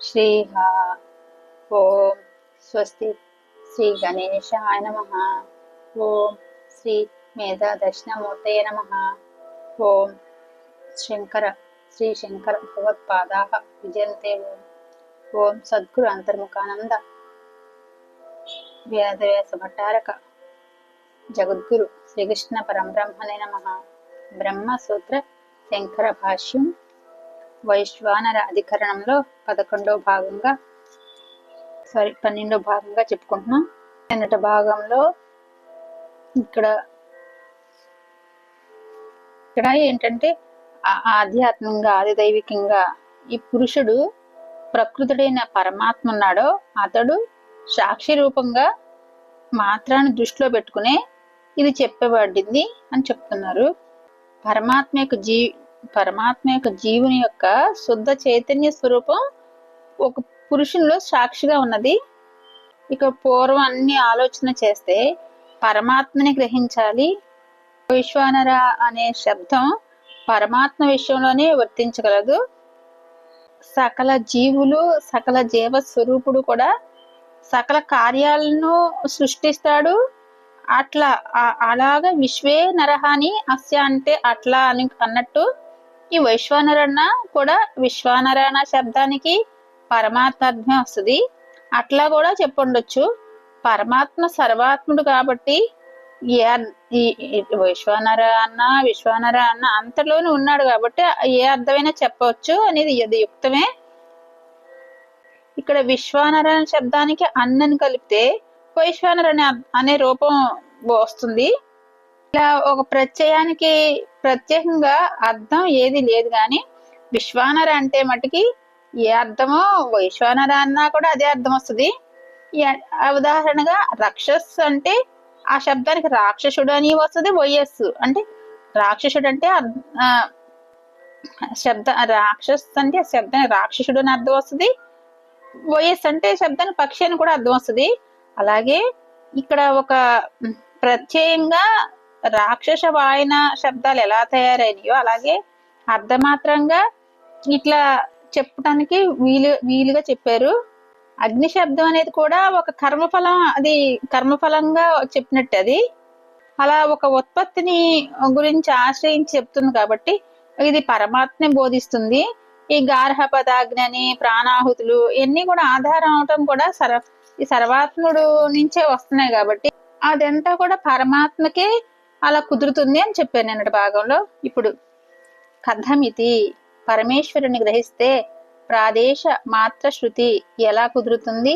శ్రీహ ఓం స్వస్తి శ్రీ గణేశాయ నమ ఓం శ్రీ మేధా దక్షిణమూర్తయ నమ ఓం శంకర శ్రీ శంకర భగవత్పాదా విజయంతే ఓం ఓం సద్గురు అంతర్ముఖానంద వేదవ్యాస భట్టారక జగద్గురు శ్రీకృష్ణ పరంబ్రహ్మణే నమ బ్రహ్మసూత్ర శంకర భాష్యం వైశ్వానర అధికరణంలో పదకొండో భాగంగా సారీ పన్నెండో భాగంగా చెప్పుకుంటున్నాం. నిన్నటి భాగంలో ఇక్కడ ఇక్కడ ఏంటంటే ఆధ్యాత్మికంగా ఆదిదైవికంగా ఈ పురుషుడు ప్రకృతుడైన పరమాత్మ ఉన్నాడో అతడు సాక్షి రూపంగా మాత్రాన్ని దృష్టిలో పెట్టుకునే ఇది చెప్పబడింది అని చెప్తున్నారు. పరమాత్మ యొక్క జీ పరమాత్మ యొక్క జీవుని యొక్క శుద్ధ చైతన్య స్వరూపం ఒక పురుషునిలో సాక్షిగా ఉన్నది. ఇక పూర్వం అన్ని ఆలోచన చేస్తే పరమాత్మని గ్రహించాలి. విశ్వానర అనే శబ్దం పరమాత్మ విషయంలోనే వర్తించగలదు. సకల జీవులు సకల జీవ స్వరూపుడు కూడా సకల కార్యాలను సృష్టిస్తాడు. అట్లా అలాగ విశ్వే నరహాని అస్య అంటే అట్లా అని అన్నట్టు ఈ వైశ్వానరన్న కూడా విశ్వానర అన్న శబ్దానికి అర్థం వస్తుంది. అట్లా కూడా చెప్పుండొచ్చు. పరమాత్మ సర్వాత్ముడు కాబట్టి ఏ అన్న విశ్వానర అన్న అంతలోనే ఉన్నాడు కాబట్టి ఏ అర్థమైనా చెప్పవచ్చు అనేది అది యుక్తమే. ఇక్కడ విశ్వానర శబ్దానికి అన్నని కలిపితే వైశ్వానర అనే రూపం వస్తుంది. ఇలా ఒక ప్రత్యయానికి ప్రత్యేకంగా అర్థం ఏది లేదు కానీ విశ్వానర అంటే మటుకి ఏ అర్థమో వైశ్వానర అన్నా కూడా అదే అర్థం వస్తుంది. ఉదాహరణగా రక్షస్ అంటే ఆ శబ్దానికి రాక్షసుడు అని వస్తుంది వయస్సు అంటే రాక్షసుడు అంటే ఆ, శబ్ద రాక్షస్ అంటే శబ్దానికి రాక్షసుడు అని అర్థం వస్తుంది వయస్సు అంటే శబ్దానికి పక్షి అని కూడా అర్థం వస్తుంది. అలాగే ఇక్కడ ఒక ప్రత్యయంగా రాక్షస వాయన శబ్దాలు ఎలా తయారైనయో అలాగే అర్ధమాత్రంగా ఇట్లా చెప్పడానికి వీలు వీలుగా చెప్పారు. అగ్ని శబ్దం అనేది కూడా ఒక కర్మఫలం అది కర్మఫలంగా చెప్పినట్టు అది. అలా ఒక ఉత్పత్తిని గురించి ఆశ్రయించి చెప్తుంది కాబట్టి ఇది పరమాత్మని బోధిస్తుంది. ఈ గార్హ పదాగ్ని అని ప్రాణాహుతులు ఇవన్నీ కూడా ఆధారం అవటం కూడా సర్వ ఈ సర్వాత్ముడు నుంచే వస్తున్నాయి కాబట్టి అదంతా కూడా పరమాత్మకే అలా కుదురుతుంది అని చెప్పాను నిన్నటి భాగంలో. ఇప్పుడు కథమితి పరమేశ్వరుని గ్రహిస్తే ప్రాదేశ మాత్ర శృతి ఎలా కుదురుతుంది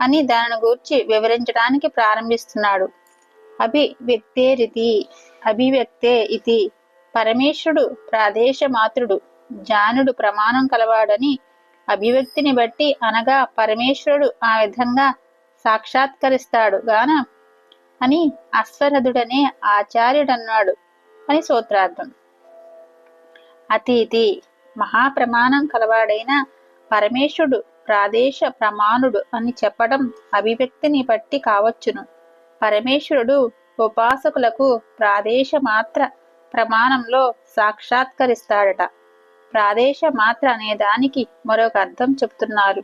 అని దానిని గూర్చి వివరించడానికి ప్రారంభిస్తున్నాడు. అభివ్యక్తేరితి అభివ్యక్తే ఇది పరమేశ్వరుడు ప్రాదేశ మాతృడు జానుడు ప్రమాణం కలవాడని అభివ్యక్తిని బట్టి అనగా పరమేశ్వరుడు ఆ విధంగా సాక్షాత్కరిస్తాడు. గాన అని అశ్వరథుడనే ఆచార్యుడన్నాడు అని సూత్రార్థం. అతీతి మహాప్రమాణం కలవాడైన పరమేశుడు ప్రాదేశ ప్రమాణుడు అని చెప్పడం అభివ్యక్తిని బట్టి కావచ్చును. పరమేశ్వరుడు ఉపాసకులకు ప్రాదేశ మాత్ర ప్రమాణంలో సాక్షాత్కరిస్తాడట. ప్రాదేశ మాత్ర అనే దానికి మరొక అర్థం చెప్తున్నారు.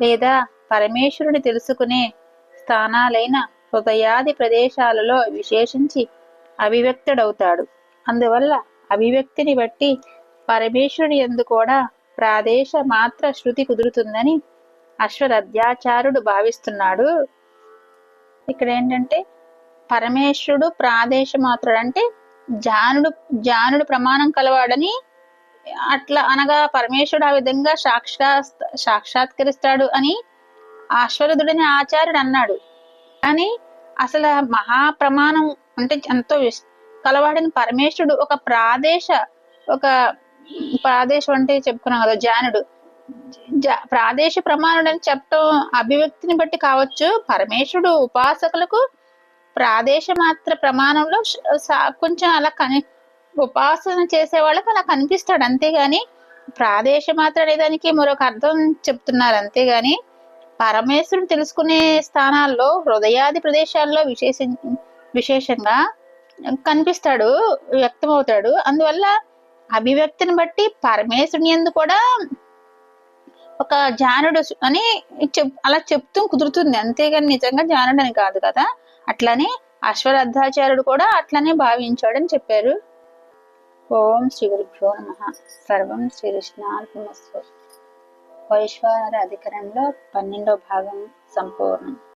లేదా పరమేశ్వరుని తెలుసుకునే స్థానాలైన హృదయాది ప్రదేశాలలో విశేషించి అభివ్యక్తుడవుతాడు అందువల్ల అభివ్యక్తిని బట్టి పరమేశ్వరుని ఎందు కూడా ప్రాదేశ మాత్ర శృతి కుదురుతుందని అశ్వరధ్యాచారుడు భావిస్తున్నాడు. ఇక్కడ ఏంటంటే పరమేశ్వరుడు ప్రాదేశ మాత్రుడు అంటే జానుడు జానుడు ప్రమాణం కలవాడని అట్లా అనగా పరమేశ్వరుడు ఆ విధంగా సాక్షా సాక్షాత్కరిస్తాడు అని అశ్వరథుడని ఆచార్యుడు అన్నాడు. కానీ అసలు మహాప్రమాణం అంటే ఎంతో కలవాడిన పరమేశ్వరుడు ఒక ప్రాదేశ ఒక ప్రాదేశం అంటే చెప్పుకున్నాం కదా జానుడు. ప్రాదేశ ప్రమాణుడు అని చెప్పటం అభివ్యక్తిని బట్టి కావచ్చు పరమేశ్వరుడు ఉపాసకులకు ప్రాదేశ మాత్ర ప్రమాణంలో సా- కొంచెం అలా కని ఉపాసన చేసే వాళ్ళకి అలా కనిపిస్తాడు. అంతేగాని ప్రాదేశ మాత్ర అనేదానికి మరొక అర్థం చెప్తున్నారు. అంతేగాని పరమేశ్వరుని తెలుసుకునే స్థానాల్లో హృదయాది ప్రదేశాల్లో విశేష విశేషంగా కనిపిస్తాడు వ్యక్తమవుతాడు. అందువల్ల అభివ్యక్తిని బట్టి పరమేశ్వరుని ఎందు కూడా ఒక జానుడు అని చెప్ అలా చెప్తూ కుదురుతుంది. అంతేగాని నిజంగా జానుడు అని కాదు కదా. అట్లనే అశ్వరద్ధాచార్యుడు కూడా అట్లనే భావించాడని చెప్పారు. ఓం శ్రీ గురుభ్యో నమ. సర్వం శ్రీకృష్ణార్పణమస్తు వైశ్వానర అధికారంలో పన్నెండో భాగం సంపూర్ణం.